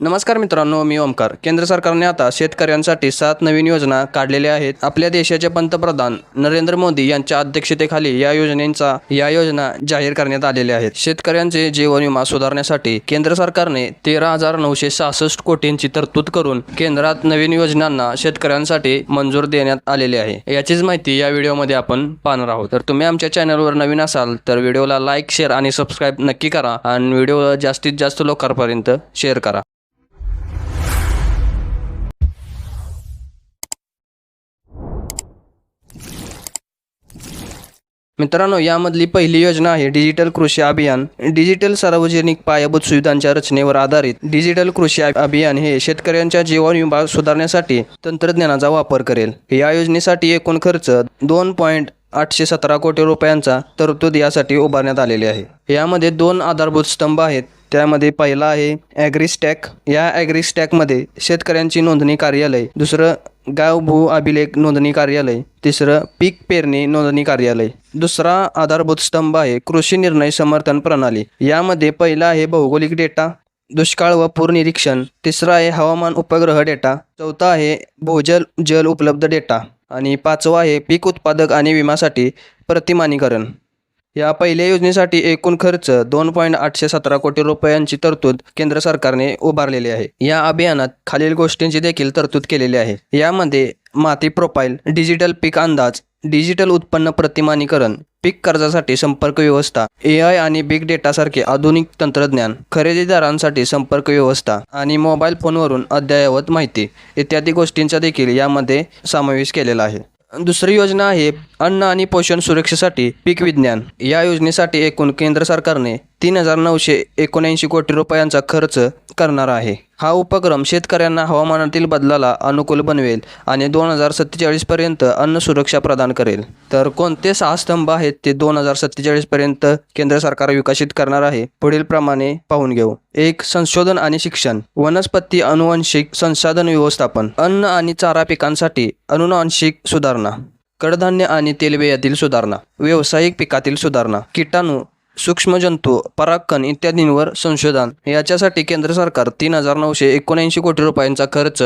नमस्कार मित्रांनो मी ओमकार. केंद्र सरकारने आता शेतकऱ्यांसाठी सात नवीन योजना काढलेल्या आहेत. आपल्या देशाचे पंतप्रधान नरेंद्र मोदी यांच्या अध्यक्षतेखाली या योजनेचा या योजना जाहीर करण्यात आलेल्या आहेत. शेतकऱ्यांचे जीवन विमा सुधारण्यासाठी केंद्र सरकारने तेरा हजार नऊशे सहासष्ट कोटींची तरतूद करून केंद्रात नवीन योजनांना शेतकऱ्यांसाठी मंजूर देण्यात आलेली आहे. याचीच माहिती या व्हिडिओमध्ये आपण पाहणार आहोत. तर तुम्ही आमच्या चॅनलवर नवीन असाल तर व्हिडिओला लाईक शेअर आणि सबस्क्राईब नक्की करा आणि व्हिडिओ जास्तीत जास्त लोकांपर्यंत शेअर करा. मित्रांनो यामधली पहिली योजना आहे डिजिटल कृषी अभियान. डिजिटल सार्वजनिक पायाभूत सुविधांच्या रचनेवर आधारित डिजिटल कृषी अभियान हे शेतकऱ्यांच्या जीवन विमा सुधारण्यासाठी तंत्रज्ञानाचा वापर करेल. या योजनेसाठी एकूण खर्च दोन पॉईंट आठशे सतरा कोटी रुपयांचा तरतूद यासाठी उभारण्यात आलेली आहे. यामध्ये दोन आधारभूत स्तंभ आहेत. त्यामध्ये पहिला आहे ॲग्रिस्टॅक या ॲग्रिस्टॅकमध्ये शेतकऱ्यांची नोंदणी कार्यालय दुसरं गाव भू अभिलेख नोंदणी कार्यालय तिसरं पीक पेरणी नोंदणी कार्यालय. दुसरा आधारभूत स्तंभ आहे कृषी निर्णय समर्थन प्रणाली. यामध्ये पहिला आहे भौगोलिक डेटा दुष्काळ व पूर निरीक्षण तिसरा आहे हवामान उपग्रह डेटा. चौथा आहे भूजल जल उपलब्ध डेटा. आणि पाचवा आहे पीक उत्पादक आणि विमासाठी प्रतिमानीकरण. या पहिल्या योजनेसाठी एकूण खर्च दोन पॉईंट आठशे सतरा कोटी रुपयांची तरतूद केंद्र सरकारने उभारलेली आहे. या अभियानात खालील गोष्टींची देखील तरतूद केलेली आहे. यामध्ये माती प्रोफाईल डिजिटल पीक अंदाज डिजिटल उत्पन्न प्रतिमानीकरण पीक कर्जासाठी संपर्क व्यवस्था ए आय आणि बिग डेटासारखे आधुनिक तंत्रज्ञान खरेदीदारांसाठी संपर्क व्यवस्था आणि मोबाईल फोनवरून अद्ययावत माहिती इत्यादी गोष्टींचा देखील यामध्ये समावेश केलेला आहे. दुसरी योजना आहे अन्न आणि पोषण सुरक्षेसाठी पीक विज्ञान. या योजनेसाठी एकूण केंद्र सरकारने तीन हजार नऊशे एकोणऐंशी कोटी रुपयांचा खर्च करणार आहे. हा उपक्रम शेतकऱ्यांना हवामानातील बदलाला अनुकूल बनवेल आणि दोन हजार सत्तेचाळीसपर्यंत अन्न सुरक्षा प्रदान करेल. तर कोणते सहा स्तंभ आहेत ते दोन हजार सत्तेचाळीसपर्यंत केंद्र सरकार विकसित करणार आहे पुढील प्रमाणे पाहून घेऊ. एक संशोधन आणि शिक्षण. वनस्पती अनुवंशिक संसाधन व्यवस्थापन. अन्न आणि चारा पिकांसाठी अनुवांशिक सुधारणा. कडधान्य आणि तेलबियातील सुधारणा. व्यावसायिक पिकातील सुधारणा. किटाणू सूक्ष्मजंतू परागकण इत्यादींवर संशोधन. याच्यासाठी केंद्र सरकार तीन हजार नऊशे एकोणऐंशी कोटी रुपयांचा खर्च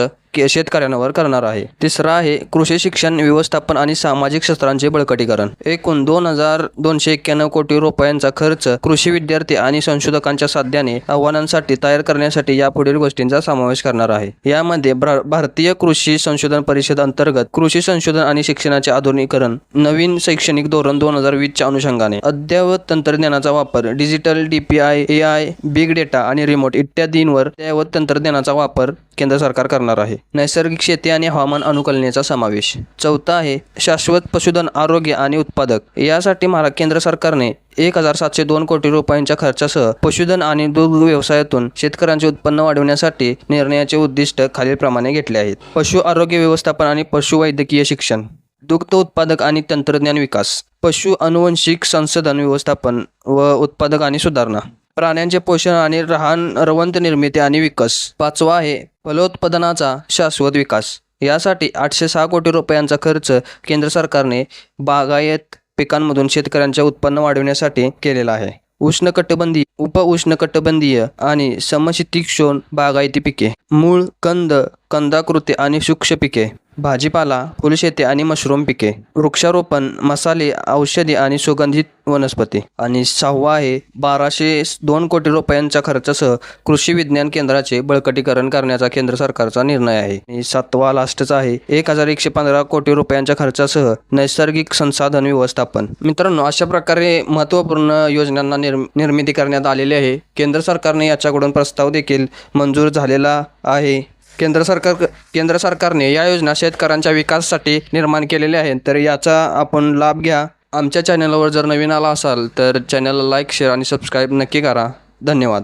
शेतकऱ्यांवर करणार आहे. तिसरा आहे कृषी शिक्षण व्यवस्थापन आणि सामाजिक शस्त्रांचे बळकटीकरण. एकूण दोन हजार दोनशे एक्क्याण्णव कोटी रुपयांचा खर्च कृषी विद्यार्थी आणि संशोधकांच्या साध्याने आव्हानांसाठी तयार करण्यासाठी या पुढील गोष्टींचा समावेश करणार आहे. यामध्ये भारतीय कृषी संशोधन परिषद अंतर्गत कृषी संशोधन आणि शिक्षणाचे आधुनिकरण नवीन शैक्षणिक धोरण दोन हजार वीसच्या अनुषंगाने अद्ययावत तंत्रज्ञानाचा वापर digital DPI A I big data आणि रिमोट इत्यादींवर अद्ययावत तंत्रज्ञानाचा वापर केंद्र सरकार करणार आहे. नैसर्गिक शेती आणि हवामान अनुकूलनेचा समावेश. चौथा आहे शाश्वत पशुधन आरोग्य आणि उत्पादक. यासाठी महारा केंद्र सरकारने एक हजार सातशे दोन कोटी रुपयांच्या खर्चासह पशुधन आणि दुग्ध व्यवसायातून शेतकऱ्यांचे उत्पन्न वाढवण्यासाठी निर्णयाचे उद्दिष्ट खालीलप्रमाणे घेतले आहेत. पशु आरोग्य व्यवस्थापन आणि पशुवैद्यकीय शिक्षण. दुग्ध उत्पादक आणि तंत्रज्ञान विकास. पशु अनुवंशिक संशोधन व्यवस्थापन व उत्पादक आणि सुधारणा. प्राण्यांचे पोषण आणि रहान रवंत निर्मिती आणि विकास. पाचवा आहे फलोत्पादनाचा शाश्वत विकास. यासाठी आठशे सहा कोटी रुपयांचा खर्च केंद्र सरकारने बागायत पिकांमधून शेतकऱ्यांचे उत्पन्न वाढवण्यासाठी केलेला आहे. उष्णकटिबंधीय उप उष्णकटिबंधीय आणि समशीतोष्ण बागायती पिके मूळ कंद कंदाकृती आणि सूक्ष्म पिके. भाजीपाला फुलशेती आणि मशरूम पिके वृक्षारोपण मसाले औषधी आणि सुगंधित वनस्पती. आणि सहावा आहे बाराशे दोन कोटी रुपयांच्या खर्चासह कृषी विज्ञान केंद्राचे बळकटीकरण करण्याचा केंद्र सरकारचा निर्णय आहे. आणि सातवा लास्टचा आहे एक हजार एकशे पंधरा कोटी रुपयांच्या खर्चासह नैसर्गिक संसाधन व्यवस्थापन. मित्रांनो अशा प्रकारे महत्त्वपूर्ण योजनांना निर्म निर्मिती करण्यात आलेली आहे. केंद्र सरकारने याच्याकडून प्रस्ताव देखील मंजूर झालेला आहे. केंद्र सरकार केंद्र सरकारने या योजना शेतकऱ्यांच्या विकासासाठी निर्माण केलेल्या आहेत. तर याचा आपण लाभ घ्या. आमच्या चॅनलवर जर नवीन आला असाल तर चॅनलला लाईक शेअर आणि सबस्क्राईब नक्की करा. धन्यवाद.